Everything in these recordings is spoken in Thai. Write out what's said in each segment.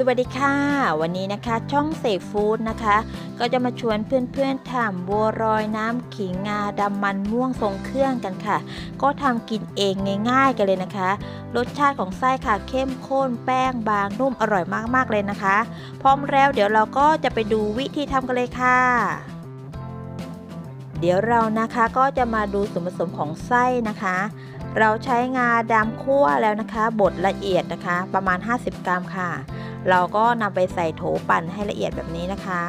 สวัสดีค่ะ วันนี้นะคะช่องเสกฟู้ดนะคะ ก็จะมาชวนเพื่อนๆทำบัวรอยน้ำขิงงาดำมันม่วงทรงเครื่องกันค่ะ ก็ทำกินเองง่ายๆกันเลยนะคะ รสชาติของไส้ค่ะเข้มข้นแป้งบางนุ่มอร่อยมากๆเลยนะคะ พร้อมแล้วเดี๋ยวเราก็จะไปดูวิธีทำกันเลยค่ะเดี๋ยวเรานะคะก็จะมาดูส่วนผสมของไส้นะคะ เราใช้งาดำคั่วแล้วนะคะบดละเอียดนะคะ ประมาณ 50 กรัมค่ะ เราก็นำไปใส่โถปั่นให้ละเอียดแบบนี้นะคะ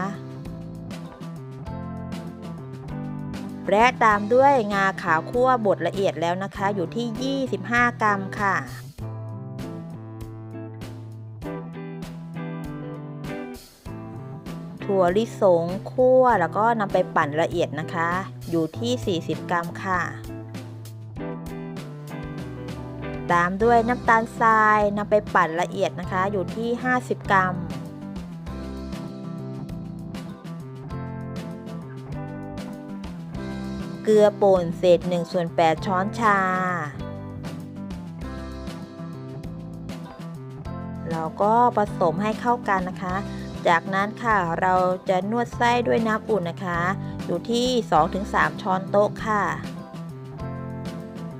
และตามด้วยงาขาวคั่วบดละเอียดแล้วนะคะ อยู่ที่ 25 กรัมค่ะถั่วลิสงคั่วแล้วก็นำไปปั่นละเอียดนะคะ อยู่ที่ 40 กรัมค่ะ ตามด้วยน้ำตาลทรายนำไปปั่นละเอียดนะคะ อยู่ที่ 50 กรัม เกลือป่นเศษ1ส่วน8ช้อนชา เราก็ผสมให้เข้ากันนะคะ จากนั้นค่ะเราจะนวดไส้ด้วยน้ำอุ่นนะคะ อยู่ที่ 2-3 ช้อนโต๊ะค่ะ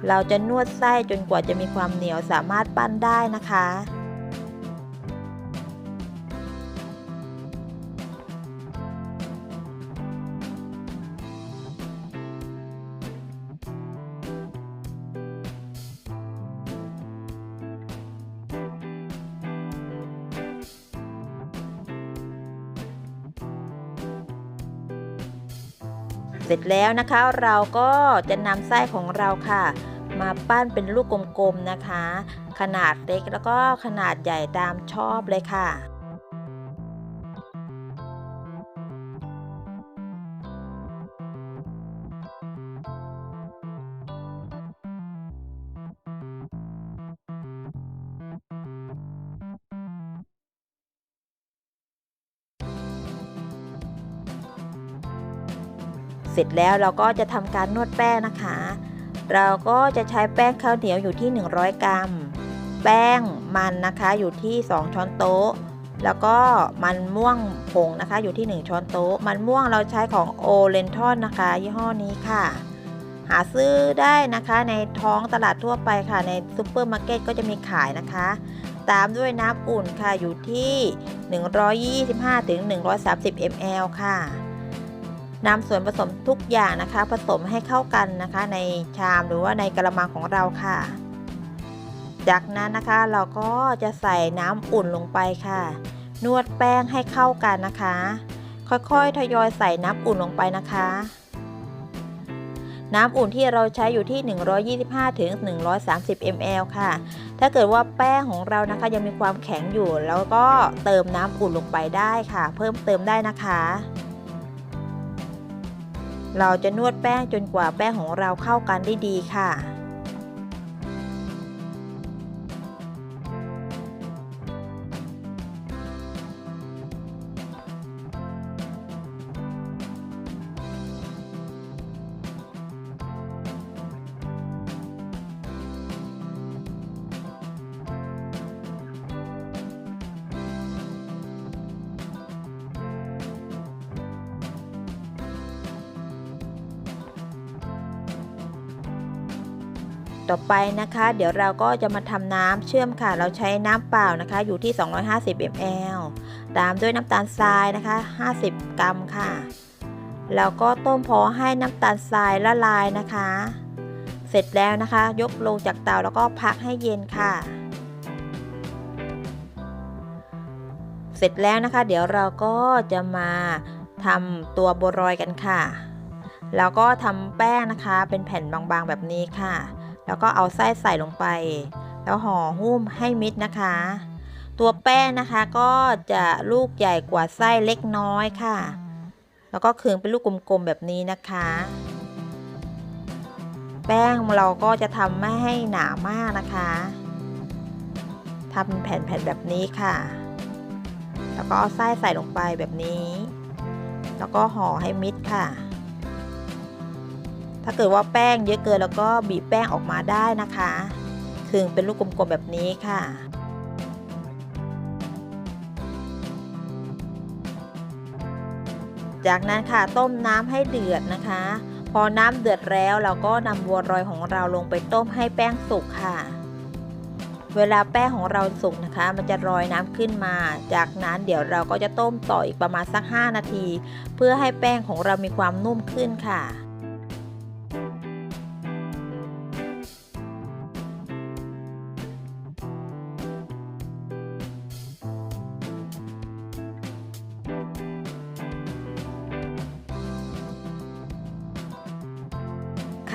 เราจะนวดไส้จนกว่าจะมีความเหนียวสามารถปั้นได้นะคะ เสร็จแล้วนะคะเราก็จะนำไส้ของเราค่ะ มาปั้นเป็นลูกกลมๆนะคะ ขนาดเล็กแล้วก็ขนาดใหญ่ตามชอบเลยค่ะเสร็จแล้วเราก็จะทำการนวดแป้งนะคะ เราก็จะใช้แป้งข้าวเหนียวอยู่ที่ 100 กรัม แป้งมันนะคะอยู่ที่ 2 ช้อนโต๊ะ แล้วก็มันม่วงผงนะคะอยู่ที่ 1 ช้อนโต๊ะ มันม่วงเราใช้ของโอเลนทอนนะคะ ยี่ห้อนี้ค่ะ หาซื้อได้นะคะในท้องตลาดทั่วไปค่ะ ในซูเปอร์มาร์เก็ตก็จะมีขายนะคะ ตามด้วยน้ำอุ่นค่ะอยู่ที่ 125-130 ml ค่ะ นำส่วนผสมทุกอย่างนะคะ ผสมให้เข้ากันนะคะ ในชามหรือว่าในกระมังของเราค่ะ จากนั้นนะคะเราก็จะใส่น้ำอุ่นลงไปค่ะ นวดแป้งให้เข้ากันนะคะ ค่อยๆทยอยใส่น้ำอุ่นลงไปนะคะ น้ำอุ่นที่เราใช้อยู่ที่ 125ถึง130 ml ค่ะ ถ้าเกิดว่าแป้งของเรานะคะยังมีความแข็งอยู่ แล้วก็เติมน้ำอุ่นลงไปได้ค่ะ เพิ่มเติมได้นะคะ เราจะนวดแป้งจนกว่าแป้งของเราเข้ากันได้ดีค่ะ ต่อไปนะคะ เดี๋ยวเราก็จะมาทำน้ำเชื่อมค่ะ เราใช้น้ำเปล่านะคะ อยู่ที่ 250 ml ตามด้วยน้ำตาลทรายนะคะ 50 กรัมค่ะ แล้วก็ต้มพอให้น้ำตาลทรายละลายนะคะ เสร็จแล้วนะคะ ยกลงจากเตาแล้วก็พักให้เย็นค่ะ เสร็จแล้วนะคะ เดี๋ยวเราก็จะมาทำตัวบัวรอยกันค่ะแล้วก็ทำแป้งนะคะเป็นแผ่นบางๆแบบนี้ค่ะ แล้วก็เอาไส้ใส่ลงไป แล้วห่อหุ้มให้มิดนะคะ ตัวแป้งนะคะก็จะลูกใหญ่กว่าไส้เล็กน้อยค่ะ แล้วก็คืงเป็นลูกกลมๆแบบนี้นะคะ แป้งเราก็จะทำไม่ให้หนามากนะคะทำแผ่นๆแบบนี้ค่ะ แล้วก็เอาไส้ใส่ลงไปแบบนี้ แล้วก็ห่อให้มิดค่ะ ถ้าเกิดว่าแป้งเยอะเกินแล้วก็บีบแป้งออกมาได้นะคะคึงเป็นลูกกลมๆแบบนี้ค่ะ จากนั้นค่ะต้มน้ำให้เดือดนะคะ พอน้ำเดือดแล้วเราก็นำบัวลอยของเราลงไปต้มให้แป้งสุกค่ะ เวลาแป้งของเราสุกนะคะ มันจะลอยน้ำขึ้นมา จากนั้นเดี๋ยวเราก็จะต้มต่ออีกประมาณสัก 5 นาที เพื่อให้แป้งของเรามีความนุ่มขึ้นค่ะ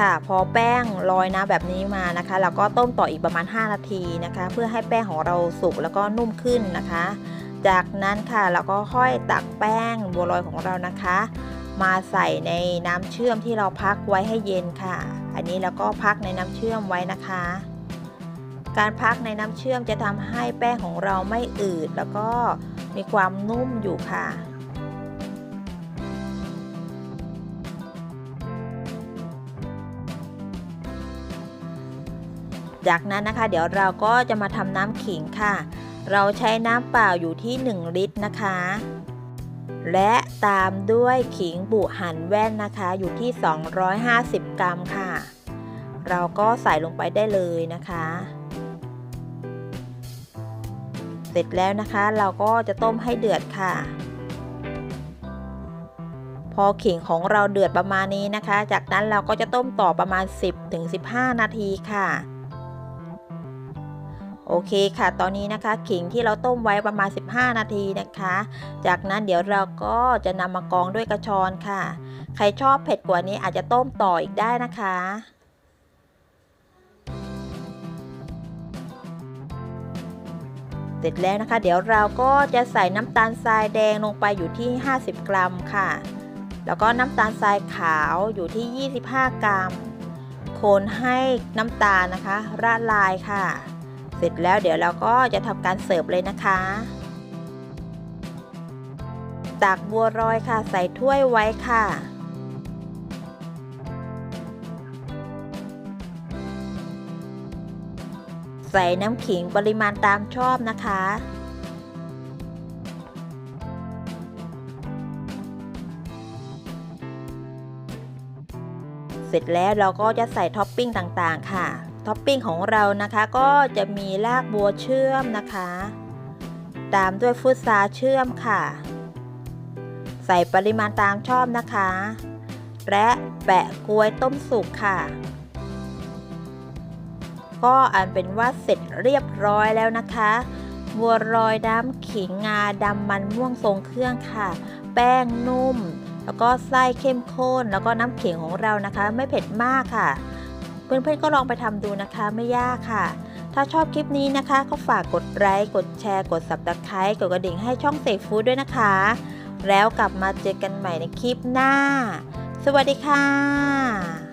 ค่ะ พอแป้งลอยน้ำแบบนี้มานะคะเราก็ต้มต่ออีกประมาณ 5 นาทีนะคะ เพื่อให้แป้งของเราสุกแล้วก็นุ่มขึ้นนะคะ จากนั้นค่ะเราก็ค่อยตักแป้งบัวลอยของเรานะคะ มาใส่ในน้ำเชื่อมที่เราพักไว้ให้เย็นค่ะ อันนี้เราก็พักในน้ำเชื่อมไว้นะคะ การพักในน้ำเชื่อมจะทำให้แป้งของเราไม่อืดแล้วก็มีความนุ่มอยู่ค่ะ จากนั้นนะคะ เดี๋ยวเราก็จะมาทำน้ำขิงค่ะ เราใช้น้ำเปล่าอยู่ที่ 1 ลิตรนะคะ และตามด้วยขิงบุหั่นแว่นนะคะอยู่ที่ 250 กรัมค่ะ เราก็ใส่ลงไปได้เลยนะคะ เสร็จแล้วนะคะเราก็จะต้มให้เดือดค่ะพอขิงของเราเดือดประมาณนี้นะคะ จากนั้นเราก็จะต้มต่อประมาณ 10-15 นาทีค่ะ โอเคค่ะ ตอนนี้นะคะขิงที่เราต้มไว้ประมาณ 15 นาทีนะคะ จากนั้นเดี๋ยวเราก็จะนำมากองด้วยกระชอนค่ะ ใครชอบเผ็ดกว่านี้อาจจะต้มต่ออีกได้นะคะเสร็จแล้วนะคะ เดี๋ยวเราก็จะใส่น้ำตาลทรายแดงลงไปอยู่ที่ 50 กรัมค่ะ แล้วก็น้ำตาลทรายขาวอยู่ที่ 25 กรัม คนให้น้ำตาลนะคะ ละลายค่ะ สร็จแล้วเดี๋ยวเราก็จะทำการเสิร์ฟเลยนะคะตักบัวรอยค่ะใส่ถ้วยไว้ค่ะ ใส่น้ำขิงปริมาณตามชอบนะคะ เสร็จแล้วเราก็จะใส่ท็อปปิ้งต่างๆค่ะ ท็อปปิ้งของเรานะคะก็จะมีรากบัวเชื่อมนะคะ ตามด้วยฟุตซาเชื่อมค่ะ ใส่ปริมาณตามชอบนะคะ และแปะกล้วยต้มสุกค่ะ ก็อันเป็นว่าเสร็จเรียบร้อยแล้วนะคะบัวรอยน้ำขิงงาดำมันม่วงทรงเครื่องค่ะ แป้งนุ่ม แล้วก็ไส้เข้มข้น แล้วก็น้ำขิงของเรานะคะ ไม่เผ็ดมากค่ะ เพื่อนๆก็ลองไปทำดูนะคะไม่ยากค่ะ ถ้าชอบคลิปนี้นะคะ ก็ฝากกดไลค์กดแชร์กด s ับ s c r i b e กดกระดิ่งให้ช่องเสกฟู้ดด้วยนะคะ แล้วกลับมาเจอกันใหม่ในคลิปหน้า สวัสดีค่ะ